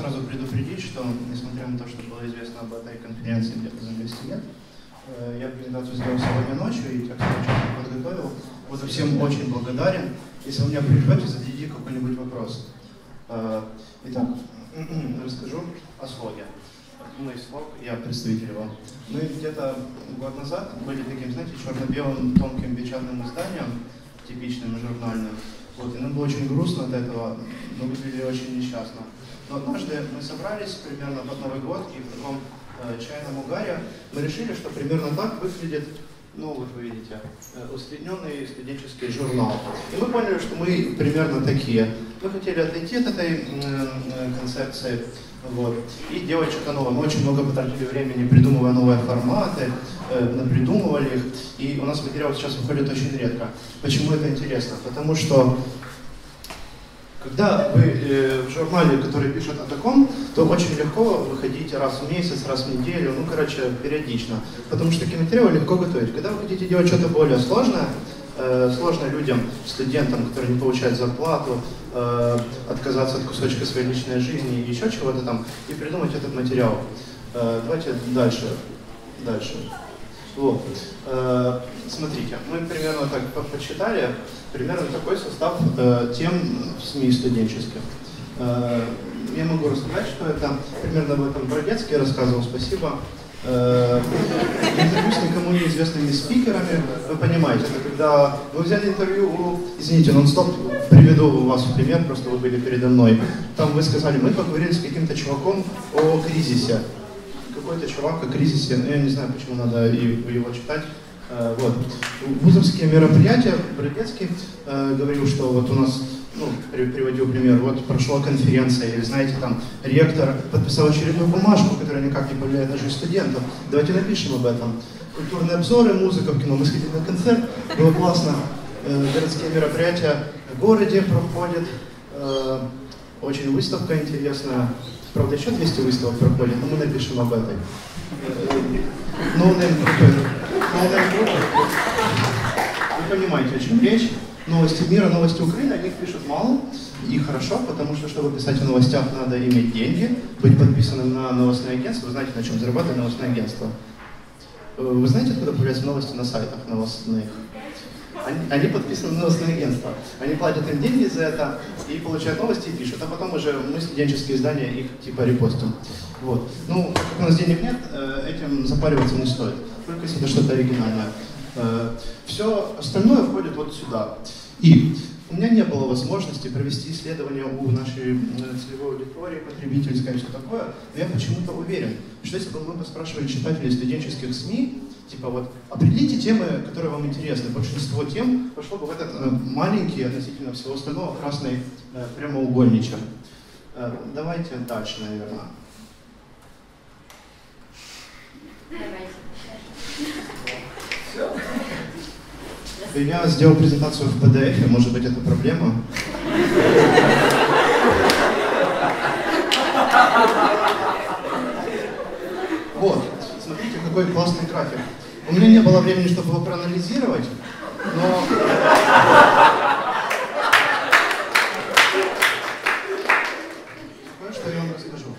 сразу предупредить, что, несмотря на то, что было известно об этой конференции где-то за 200 лет, э, я презентацию сделал сегодня ночью и текст подготовил. Буду всем очень благодарен. Если вы меня прервете, зададите какой-нибудь вопрос. Э, итак, расскажу о слоге. Мы слог, я представитель его. Мы где-то год назад были таким, знаете, черно-белым тонким печатным изданием, типичным журнальным. Вот, и нам было очень грустно от этого, мы выглядели очень несчастно. Но однажды мы собрались примерно под Новый год, и в таком э, чайном угаре мы решили, что примерно так выглядит, ну вот вы видите, э, усредненный студенческий журнал. И мы поняли, что мы примерно такие. Мы хотели отойти от этой э, концепции, вот, и делать что-то новое. Мы очень много потратили времени, придумывая новые форматы, э, придумывали их, и у нас материал сейчас выходит очень редко. Почему это интересно? Потому что когда вы э, в журнале, который пишет о таком, то очень легко выходить раз в месяц, раз в неделю, ну, короче, периодично. Потому что такие материалы легко готовить. Когда вы хотите делать что-то более сложное, сложно людям, студентам, которые не получают зарплату, э, отказаться от кусочка своей личной жизни и еще чего-то там, и придумать этот материал. Э, давайте дальше. Дальше. Вот. Э, смотрите, мы примерно так почитали, примерно такой состав э, тем в СМИ студенческих. Э, я могу рассказать, что это примерно об этом Бродецкий рассказывал, спасибо. Э, интервью с никому неизвестными спикерами, вы понимаете, когда вы взяли интервью у, извините, нон-стоп, приведу вас в пример, просто вы были передо мной, там вы сказали, мы поговорили с каким-то чуваком о кризисе, какой-то чувак о кризисе, ну, я не знаю, почему надо его читать, э, вот. Вузовские мероприятия, Бродецкий э, говорил, что вот у нас ну, приводил пример, вот прошла конференция, или знаете, там, ректор подписал очередную бумажку, которая никак не повлияет даже студентов. Давайте напишем об этом. Культурные обзоры, музыка кино. Мы сходили на концерт, было классно. Э, городские мероприятия в городе проходят. Э, очень выставка интересная. Правда, еще 200 выставок проходит, но мы напишем об этой. No name. Вы понимаете, о чем речь новости мира, новости Украины, о них пишут мало и хорошо, потому что, чтобы писать о новостях, надо иметь деньги, быть подписанным на новостное агентство. Вы знаете, на чем зарабатывает новостное агентство? Э, вы знаете, откуда появляются новости на сайтах новостных? Они, они подписаны на новостное агентство. Они платят им деньги за это и получают новости и пишут. А потом уже мы, студенческие издания, их типа репостим. Вот. Ну, как у нас денег нет, э, этим запариваться не стоит. Только если это что-то оригинальное. Э, Все остальное входит вот сюда. И у меня не было возможности провести исследование у нашей целевой аудитории, потребителей, сказать, что такое, но я почему-то уверен, что если бы мы поспрашивали читателей студенческих СМИ, типа вот, определите темы, которые вам интересны, большинство тем пошло бы в этот э, маленький относительно всего остального красный э, прямоугольничек. Давайте дальше, наверное. Давайте. Я сделал презентацию в PDF, может быть, это проблема. Вот, смотрите, какой классный график. У меня не было времени, чтобы его проанализировать, но... Кое-что я вам расскажу.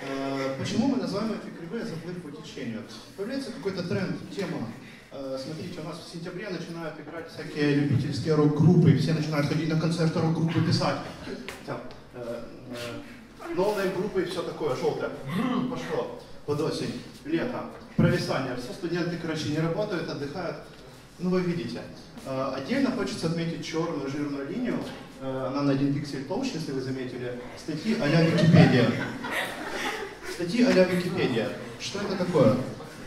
Э, почему мы называем эти кривые заплыв по течению? Появляется какой-то тренд, тема смотрите, у нас в сентябре начинают играть всякие любительские рок-группы, все начинают ходить на концерты рок-группы писать. Там, э, э, новые группы и все такое, желтое. Пошло. Под осень, лето, провисание. Все студенты, короче, не работают, отдыхают. Ну, вы видите. Отдельно хочется отметить черную жирную линию. Она на один пиксель толще, если вы заметили. Статьи а-ля Википедия. Статьи а-ля Википедия. Что это такое?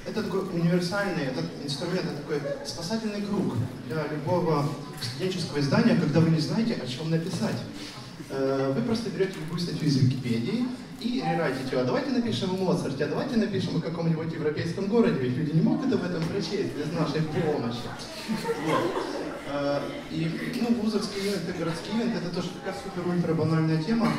Это такой универсальный, этот инструмент, это такой спасательный круг для любого студенческого издания, когда вы не знаете, о чем написать. Э, вы просто берете любую статью из Википедии и рерайтите ее. А давайте напишем о Моцарте, а давайте напишем о каком-нибудь европейском городе, ведь люди не могут об этом прочесть без нашей помощи. Э, и, ну, вузовский ивент и городский ивент, это тоже такая супер-ультра банальная тема.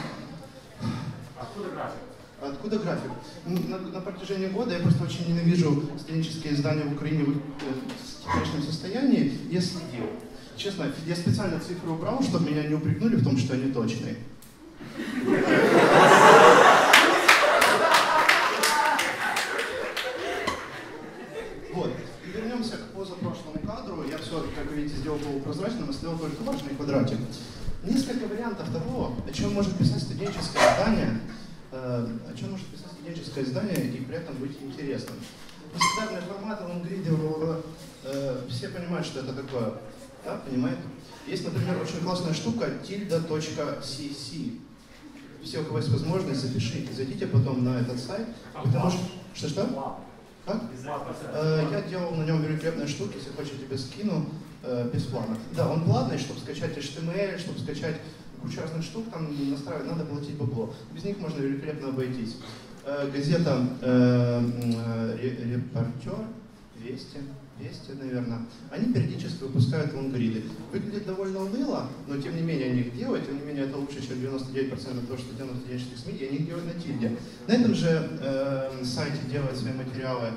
Откуда график? Откуда график? На, на протяжении года я просто очень ненавижу студенческие издания в Украине э, в, в теперешнем состоянии. Я следил. Честно, я специально цифры убрал, чтобы меня не упрекнули в том, что они точные. Вот. Вернемся к позапрошлому кадру. Я все, как видите, сделал полупрозрачным и сделал только важный квадратик. Несколько вариантов того, о чем может писать студенческое издание – о чем может писать студенческое издание и при этом быть интересным. Секретарный формат, лонгриды, э, все понимают, что это такое. Да, понимаете? Есть, например, очень классная штука tilda.cc. Все, у кого есть возможность, запишите, зайдите потом на этот сайт. Потому что... Что-что? Как? Э, я делал на нем великолепные штуки, если хочешь, тебе скину э, бесплатно. Да, он платный, чтобы скачать HTML, чтобы скачать кучу разных штук, там настраивать надо платить бабло. Без них можно великолепно обойтись. Э, газета «Репортер», «Вести», Вести, наверное, они периодически выпускают лонгриды. Выглядит довольно уныло, но тем не менее они их делают, тем не менее это лучше, чем 99% того, что делают студенческих СМИ, и они их делают на тильде. На этом же э, сайте делают свои материалы,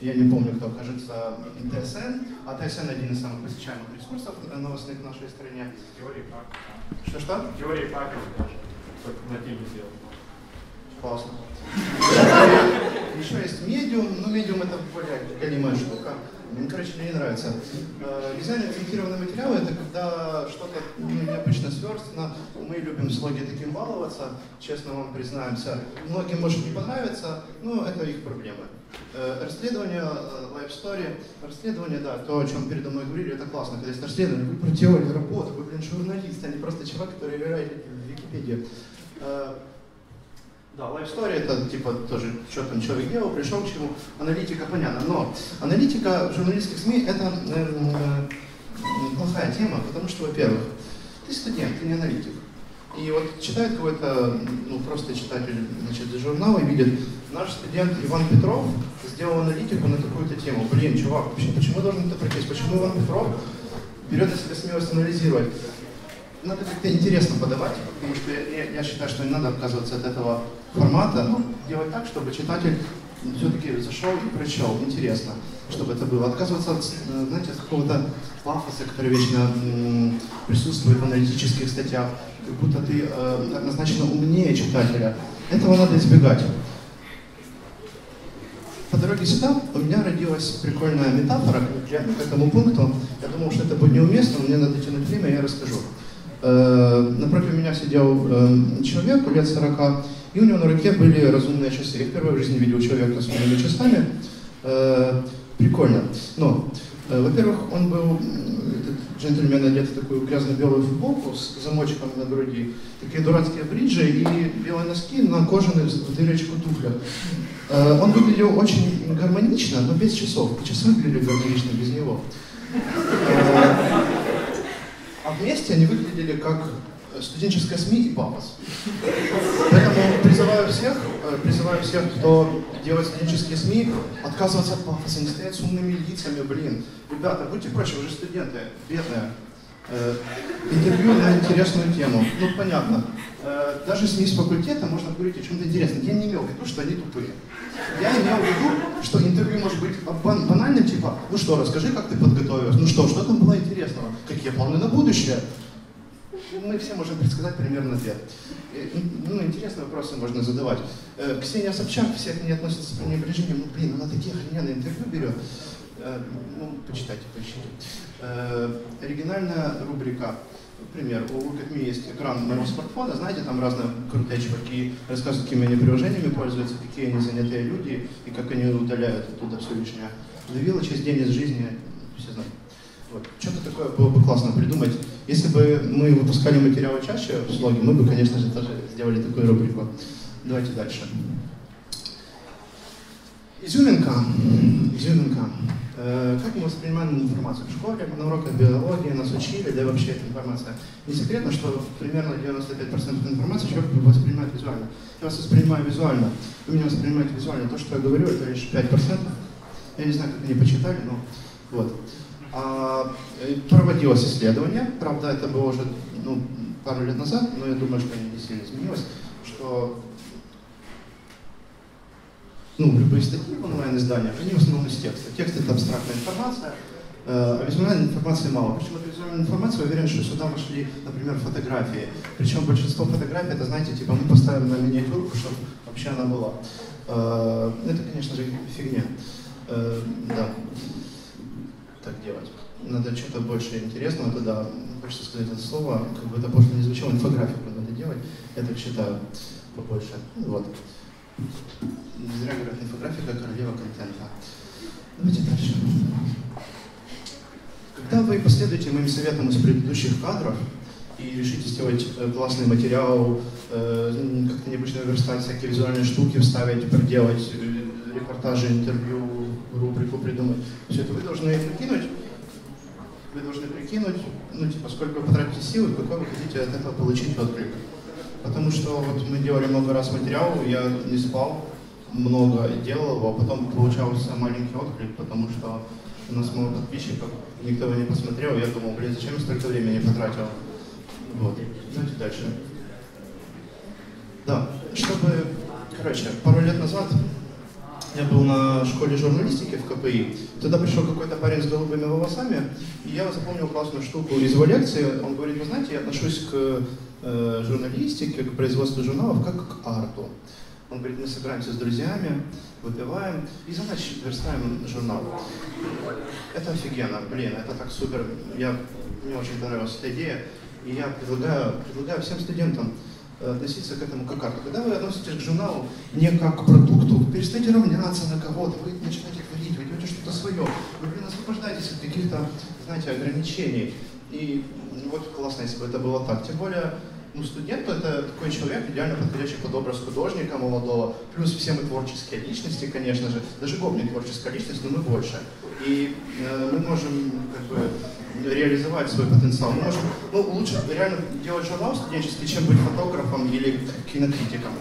я не помню, кто, кажется, ТСН, а ТСН один из самых посещаемых ресурсов новостных в нашей стране. Теории практики. Что-что? Теории практики даже. Только на тильде делают. Классно. Еще есть медиум, но медиум это более голимая штука. Мне, короче, мне не нравится. Э, Дизайн-ориентированные материалы — это когда что-то ну, необычно сверстно. Мы любим слоги таким баловаться, честно вам признаемся. Многим может не понравиться, но это их проблемы. Э, расследование, э, life story, расследование, да, то, о чем передо мной говорили, это классно. Когда есть расследование, вы про теорию работы, вы, блин, журналист, а не просто чувак, который играет в Википедию. Да, life story это типа тоже, что там человек делал, пришел к чему, аналитика понятно. Но аналитика в журналистских СМИ это э, плохая тема, потому что, во-первых, ты студент, ты не аналитик. И вот читает какой-то, ну просто читатель значит, журнала и видит, наш студент Иван Петров сделал аналитику на какую-то тему. Блин, чувак, почему, почему должен это прочесть? Почему Иван Петров берет на себя смелость анализировать? Надо как-то интересно подавать, потому что я, я считаю, что не надо отказываться от этого формата, ну, делать так, чтобы читатель все-таки зашел и прочел, интересно, чтобы это было. Отказываться от, знаете, от какого-то пафоса, который вечно присутствует в аналитических статьях, как будто ты э, однозначно умнее читателя. Этого надо избегать. По дороге сюда у меня родилась прикольная метафора к этому пункту. Я думал, что это будет неуместно, но мне надо тянуть время, я расскажу. Э, напротив меня сидел э, человек лет 40, и у него на руке были разумные часы. Я впервые в жизни видел человека с умными часами. Э, прикольно. Но, во-первых, он был, джентльмен одет в такую грязно-белую футболку с замочком на груди, такие дурацкие бриджи и белые носки на кожаных в дырочку туфлях. Он выглядел очень гармонично, но без часов. Часы выглядели гармонично без него. А вместе они выглядели как студенческая СМИ и папас. Поэтому призываю всех, э, призываю всех, кто делает студенческие СМИ, отказываться от пафоса, не стоять с умными лицами, блин. Ребята, будьте прочь, вы же студенты, бедные. Э, интервью на интересную тему. Ну, понятно. Э, даже СМИ с факультета можно говорить о чем-то интересном. Я не имел в виду, что они тупые. Я имел в виду, что интервью может быть банальным, типа, ну что, расскажи, как ты подготовилась, ну что, что там было интересного, какие планы на будущее. Мы все можем предсказать примерно ответ. Э, ну, интересные вопросы можно задавать. Ксения Собчак всех не относится с пренебрежением. Ну, блин, она такие охрененные интервью берет. Ну, почитайте, поищите. Э, оригинальная рубрика. Например, у Look есть экран моего смартфона, знаете, там разные крутые чуваки рассказывают, какими они приложениями пользуются, какие они занятые люди и как они удаляют оттуда все лишнее. Давила часть день из жизни, все знают. Вот. Что-то такое было бы классно придумать. Если бы мы выпускали материалы чаще в слоге, мы бы, конечно же, тоже сделали такую рубрику. Давайте дальше. Изюминка. Изюминка. Э, как мы воспринимаем информацию в школе, на уроках биологии нас учили, да и вообще эта информация. Не секретно, что примерно 95% информации человек воспринимает визуально. Я вас воспринимаю визуально, вы меня воспринимаете визуально. То, что я говорю, это лишь 5%. Я не знаю, как они почитали, но вот. А, э, проводилось исследование, правда, это было уже ну, пару лет назад, но я думаю, что не сильно изменилось, что ну, любые статьи в онлайн-изданиях, они в основном из текста. Текст — это абстрактная информация, э, а визуальной информации мало. Причем от визуальной информации уверен, что сюда вошли, например, фотографии. Причем большинство фотографий, это, знаете, типа мы поставим на миниатюрку, чтобы вообще она была. Э, это, конечно же, фигня. Да, делать. надо что-то больше интересного туда, хочется сказать это слово, как бы это просто не звучало, инфографику надо делать, я так считаю, побольше. Вот. Не зря говорят, инфографика королева контента. Давайте дальше. Когда вы последуете моим советам из предыдущих кадров и решите сделать э, классный материал, э, как-то необычно верстать всякие визуальные штуки, вставить, проделать, э, репортажи, интервью, рубрику придумать, все это вы должны прикинуть, вы должны прикинуть, ну, типа, сколько вы потратите силы, какой вы хотите от этого получить отклик. Потому что вот мы делали много раз материал, я не спал, много делал его, а потом получался маленький отклик, потому что у нас много подписчиков, никто его не посмотрел, я думал, блин, зачем я столько времени потратил? Вот. Давайте дальше. Да, чтобы, короче, пару лет назад я был на школе журналистики в КПИ. Туда пришел какой-то парень с голубыми волосами, и я запомнил классную штуку из его лекции. Он говорит, вы знаете, я отношусь к э, журналистике, к производству журналов, как к арту. Он говорит, мы собираемся с друзьями, выпиваем и, значит, верстаем журнал. Это офигенно, блин, это так супер. Я, мне очень понравилась эта идея. И я предлагаю, предлагаю всем студентам относиться к этому как арту. Когда вы относитесь к журналу не как к продукту, перестаньте равняться на кого-то, вы начинаете творить, вы делаете что-то свое, вы, блин, освобождаетесь от каких-то, знаете, ограничений. И вот классно, если бы это было так. Тем более, ну, студент это такой человек, идеально подходящий под образ художника молодого, плюс все мы творческие личности, конечно же, даже Гоб не творческая личность, но мы больше. И э, мы можем как бы реализовать свой потенциал. Мы можем, ну, лучше реально делать журнал студенческий, чем быть фотографом или кинокритиком.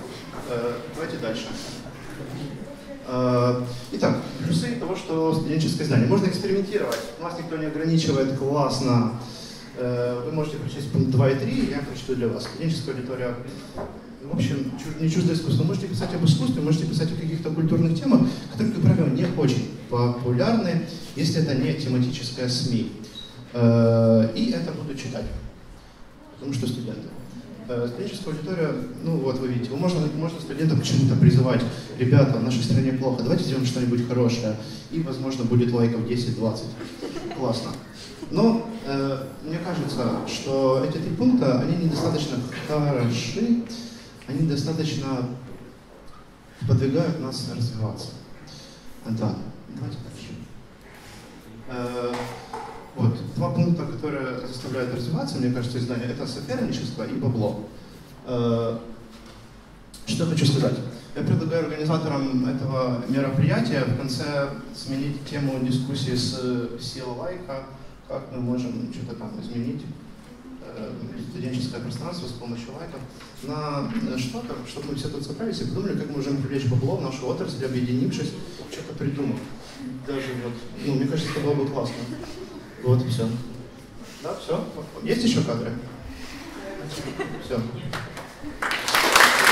Э, давайте дальше. Э, итак, плюсы того, что студенческое знание. Можно экспериментировать, вас никто не ограничивает, классно. Э, вы можете прочесть пункт 2 и 3, я прочту для вас. Студенческая аудитория в общем, не чуждо искусства. Можете писать об искусстве, можете писать о каких-то культурных темах, которые, как правило, не очень популярны, если это не тематическая СМИ. Э, и это буду читать, потому что студенты. Э, студенческая аудитория, ну вот вы видите, можно, можно студентам к чему-то призывать. Ребята, в нашей стране плохо, давайте сделаем что-нибудь хорошее. И, возможно, будет лайков 10-20. Классно. Но э, мне кажется, что эти три пункта, они недостаточно хороши, они достаточно подвигают нас развиваться. Да, давайте дальше. Э, вот. Два пункта, которые заставляют развиваться, мне кажется, издание, это соперничество и бабло. Э, что хочу сказать? Я предлагаю организаторам этого мероприятия в конце сменить тему дискуссии с сила лайка, как мы можем что-то там изменить э, студенческое пространство с помощью лайков на что-то, чтобы мы все тут собрались и подумали, как мы можем привлечь бабло в нашу отрасль, объединившись, что-то придумать. Даже вот, ну, мне кажется, это было бы классно. Вот и все. Да, все? Есть еще кадры? Все.